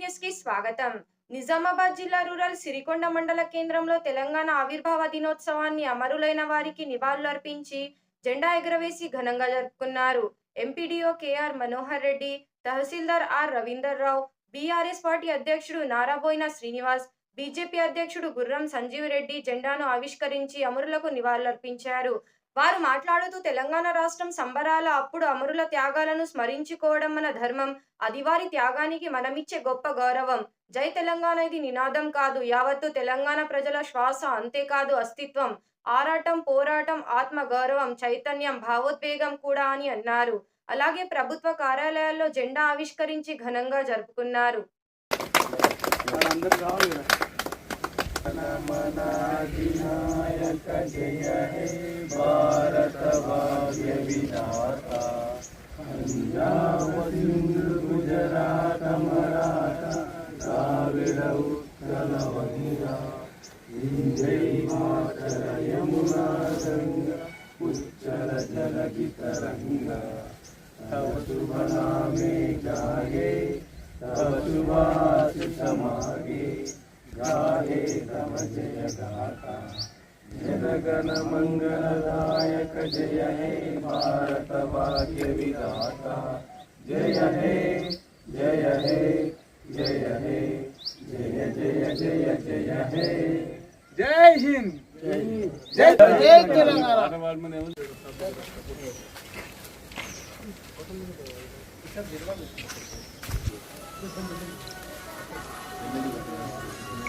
న్యూస్కి స్వాగతం. నిజామాబాద్ జిల్లా రూరల్ సిరికొండ మండల కేంద్రంలో తెలంగాణ ఆవిర్భావ దినోత్సవాన్ని అమరులైన వారికి నివాళులర్పించి జెండా ఎగరవేసి ఘనంగా జరుపుకున్నారు. ఎంపీడీఓ కేఆర్ మనోహర్ రెడ్డి తహసీల్దార్ R Ravinder Rao BRS party అధ్యక్షుడు నారాబోయిన శ్రీనివాస్ బీజేపీ అధ్యక్షుడు గుర్రం సంజీవ్ రెడ్డి జెండాను ఆవిష్కరించి అమరులకు నివాళులర్పించారు. వారు మాట్లాడుతూ తెలంగాణ రాష్ట్రం సంబరాల అప్పుడు అమరుల త్యాగాలను స్మరించుకోవడం మన ధర్మం. అది వారి త్యాగానికి మనమిచ్చే గొప్ప గౌరవం. జై తెలంగాణ ఇది నినాదం కాదు. యావత్తు తెలంగాణ ప్రజల శ్వాస అంతేకాదు అస్తిత్వం. ఆరాటం పోరాటం ఆత్మ గౌరవం చైతన్యం భావోద్వేగం కూడా అని అన్నారు. అలాగే ప్రభుత్వ కార్యాలయాల్లో జెండా ఆవిష్కరించి ఘనంగా జరుపుకున్నారు. नायक जय हे भारत भाग्य विधाता पंजाब सिंधु गुजरात मराठा द्राविड़ उत्कल यमुना गंगा उच्चल जल तरंगा तव शुभ नामे जागे तव शुभास समागे। गाये समजयदाता जनगण मंगलदायक जय हे भारत भाग्य विधाता। जय हे जय हे जय हे, जय जय जय जय हे। जय हिंद। जय जय तेलंगाना। सब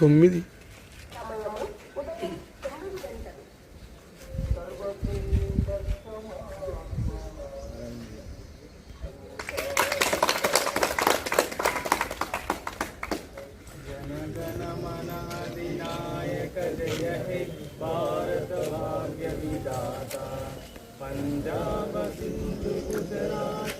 తొమ్మిది. पंजाब सिंधु गुजरात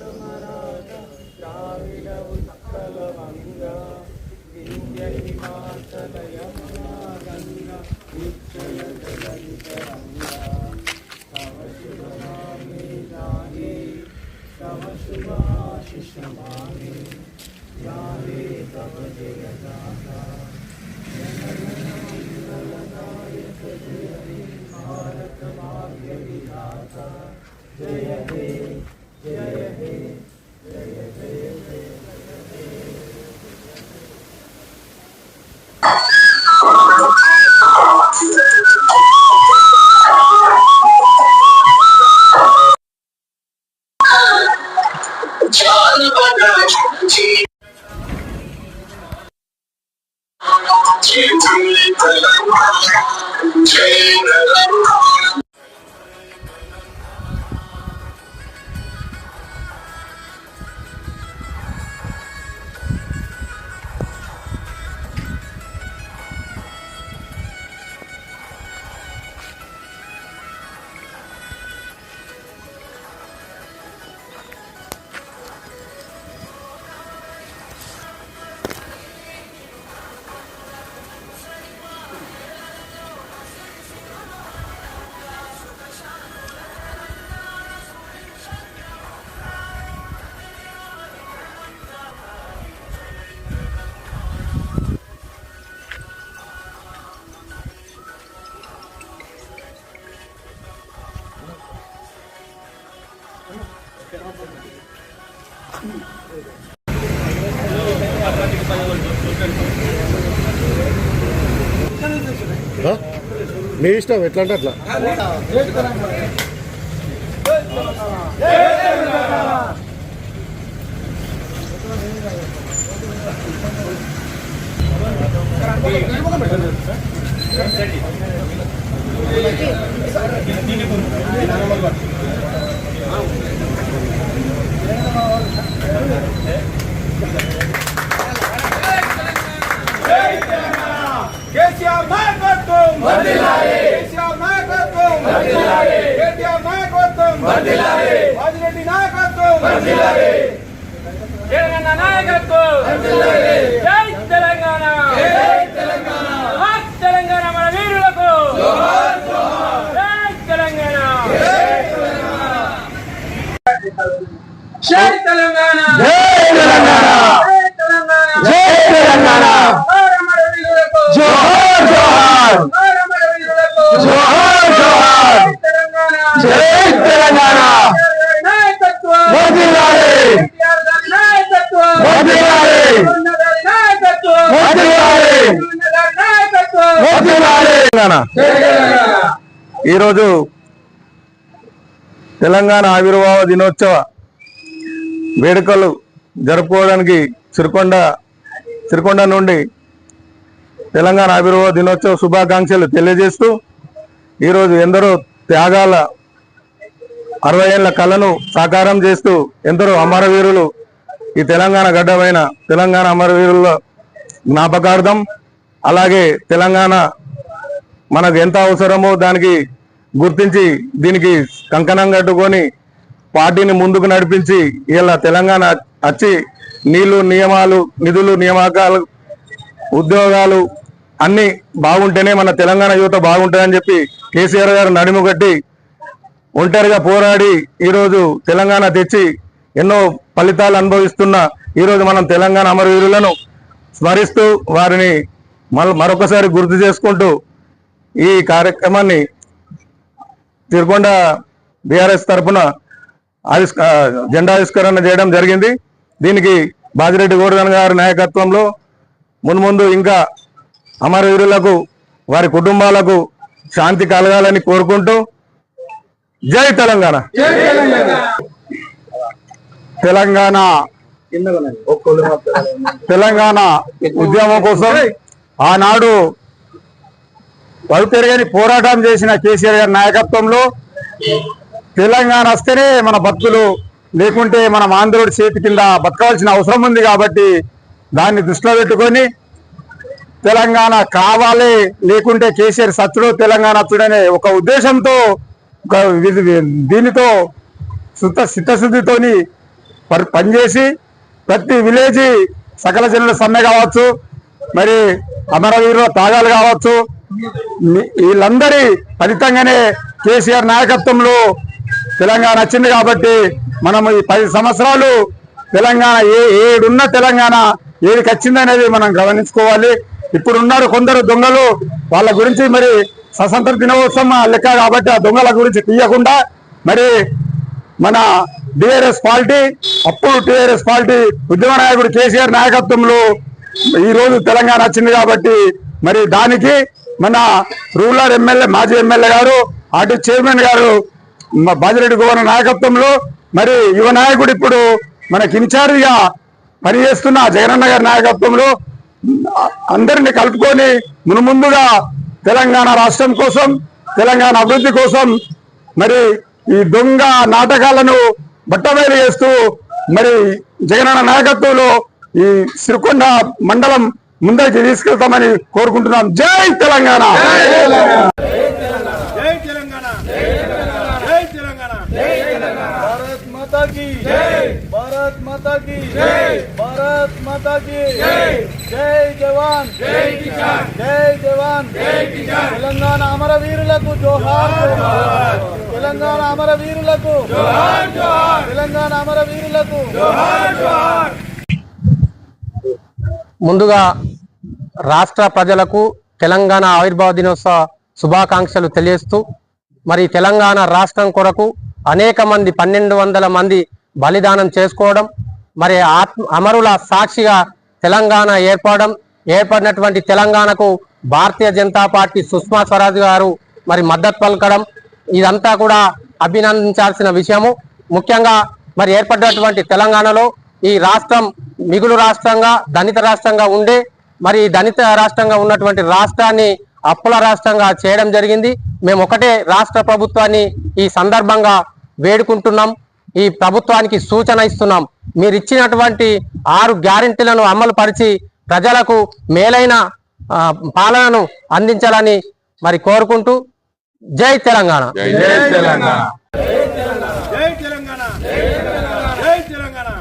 जय गाथा भारत भाग्य विधाता जय हे जय हे जय जय जय She took the Jane మీ ఇష్టం ఎట్లా అంటే అట్లా జై తెలంగాణ! నాయకత్వం జై తెలంగాణ! తెలంగాణ! మన వీరులకు జై తెలంగాణ! జై తెలంగాణ! జై తెలంగాణ! జై తెలంగాణ! తెలంగాణ. ఈరోజు తెలంగాణ ఆవిర్భావ దినోత్సవ వేడుకలు జరుపుకోవడానికి సిరికొండ సిరికొండ నుండి తెలంగాణ ఆవిర్భావ దినోత్సవ శుభాకాంక్షలు తెలియజేస్తూ ఈరోజు ఎందరో త్యాగాల అరవై ఏళ్ళ కళను సాకారం చేస్తూ ఎందరో అమరవీరులు ఈ తెలంగాణ గడ్డమైన తెలంగాణ అమరవీరుల జ్ఞాపకార్థం అలాగే తెలంగాణ మనకు ఎంత అవసరమో దానికి గుర్తించి దీనికి కంకణం కట్టుకొని పార్టీని ముందుకు నడిపించి ఇలా తెలంగాణ వచ్చి నీళ్ళు నియమాలు నిధులు నియామకాలు ఉద్యోగాలు అన్ని బాగుంటేనే మన తెలంగాణ యువత బాగుంటుందని చెప్పి కేసీఆర్ గారు నడుము కట్టి ఒంటరిగా పోరాడి ఈరోజు తెలంగాణ తెచ్చి ఎన్నో ఫలితాలు అనుభవిస్తున్న ఈరోజు మనం తెలంగాణ అమరవీరులను స్మరిస్తూ వారిని మరొకసారి గుర్తు చేసుకుంటూ ఈ కార్యక్రమాన్ని తిరుకొండ బీఆర్ఎస్ తరఫున ఆవిష్క జెండా ఆవిష్కరణ చేయడం జరిగింది. దీనికి బాజిరెడ్డి గోవర్ధన్ గారి నాయకత్వంలో మున్ముందు ఇంకా అమరవీరులకు వారి కుటుంబాలకు శాంతి కలగాలని కోరుకుంటూ జై తెలంగాణ. తెలంగాణ. తెలంగాణ ఉద్యమం కోసం ఆనాడు పలుపెరగని పోరాటం చేసిన కేసీఆర్ గారి నాయకత్వంలో తెలంగాణ వస్తేనే మన బతుకులు లేకుంటే మనం ఆంధ్రుడి చేతి కింద బతకాల్సిన అవసరం ఉంది కాబట్టి దాన్ని దృష్టిలో పెట్టుకొని తెలంగాణ కావాలి లేకుంటే కేసీఆర్ సత్తుడు తెలంగాణ అచ్చుడనే ఒక ఉద్దేశంతో ఒక వి- దీనితో సుత చిత్తశుద్ధితోని పర్- పనిచేసి ప్రతి విలేజ్ సకల జనుల సమ్మె కావచ్చు మరి అమరవీరుల తాగాలు కావచ్చు వీళ్ళందరి ఫలితంగానే కేసీఆర్ నాయకత్వంలో తెలంగాణ వచ్చింది కాబట్టి మనం ఈ పది సంవత్సరాలు తెలంగాణ ఏ ఏడున్న తెలంగాణ ఏడికి వచ్చిందనేది మనం గమనించుకోవాలి. ఇప్పుడు ఉన్నారు కొందరు దొంగలు వాళ్ళ గురించి మరి స్వతంత్ర దినోత్సవం లెక్క కాబట్టి ఆ దొంగల గురించి తీయకుండా మరి మన టిఆర్ఎస్ పార్టీ అప్పుడు టిఆర్ఎస్ పార్టీ ఉద్యమ నాయకుడు కేసీఆర్ నాయకత్వంలో ఈ రోజు తెలంగాణ వచ్చింది కాబట్టి మరి దానికి మన రూరల్ ఎమ్మెల్యే మాజీ ఎమ్మెల్యే గారు అటు చైర్మన్ గారు బాజిరెడ్డి గోవన నాయకత్వంలో మరి యువ నాయకుడు ఇప్పుడు మనకి ఇన్ఛార్జిగా పనిచేస్తున్న జగనన్న గారి నాయకత్వంలో అందరిని కలుపుకొని మునుముందుగా తెలంగాణ రాష్ట్రం కోసం తెలంగాణ అభివృద్ధి కోసం మరి ఈ దొంగ నాటకాలను బట్టబయలు చేస్తూ మరి జగనన్న నాయకత్వంలో ఈ సిరికొండ మండలం ముందరికి తీసుకెళ్తామని కోరుకుంటున్నాం. జై తెలంగాణ! భారత్ మాతా కి భారత్ మాతా కి భారత్ మాతా కి జై జవాన్! జై జై జవాన్! జై కిసాన్! తెలంగాణ అమరవీరులకు జోహార్ తెలంగాణ అమరవీరులకు జోహార్ జోహార్! తెలంగాణ అమరవీరులకు జోహార్ జోహార్! ముందుగా రాష్ట్ర ప్రజలకు తెలంగాణ ఆవిర్భావ దినోత్సవ శుభాకాంక్షలు తెలియస్తూ మరి తెలంగాణ రాష్ట్రం కొరకు అనేక మంది పన్నెండు వందల మంది బలిదానం చేసుకోవడం మరి ఆత్మ అమరుల సాక్షిగా తెలంగాణ ఏర్పడడం ఏర్పడినటువంటి తెలంగాణకు భారతీయ జనతా పార్టీ సుష్మా స్వరాజ్ గారు మరి మద్దతు పలకడం ఇదంతా కూడా అభినందించాల్సిన విషయము. ముఖ్యంగా మరి ఏర్పడినటువంటి తెలంగాణలో ఈ రాష్ట్రం మిగులు రాష్ట్రంగా దళిత రాష్ట్రంగా ఉండే మరి దళిత రాష్ట్రంగా ఉన్నటువంటి రాష్ట్రాన్ని అప్పుల రాష్ట్రంగా చేయడం జరిగింది మేము ఒకటే రాష్ట్ర ప్రభుత్వాన్ని ఈ సందర్భంగా వేడుకుంటున్నాం ఈ ప్రభుత్వానికి సూచన ఇస్తున్నాం మీరు ఇచ్చినటువంటి ఆరు గ్యారెంటీలను అమలు పరిచి ప్రజలకు మేలైన పాలనను అందించాలని మరి కోరుకుంటూ జై తెలంగాణ జై తెలంగాణ జై తెలంగాణ జై తెలంగాణ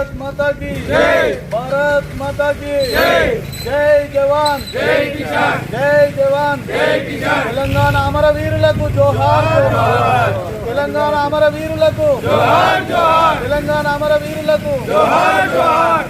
భారత్ మాతాకి భారత్ మాతాకి జై జవాన్ జై కిసాన్ జై జవాన్ జై కిసాన్ తెలంగాణ అమరవీరులకు జోహార్ జోహార్ తెలంగాణ అమరవీరులకు జోహార్ జోహార్ తెలంగాణ అమరవీరులకు జోహార్ జోహార్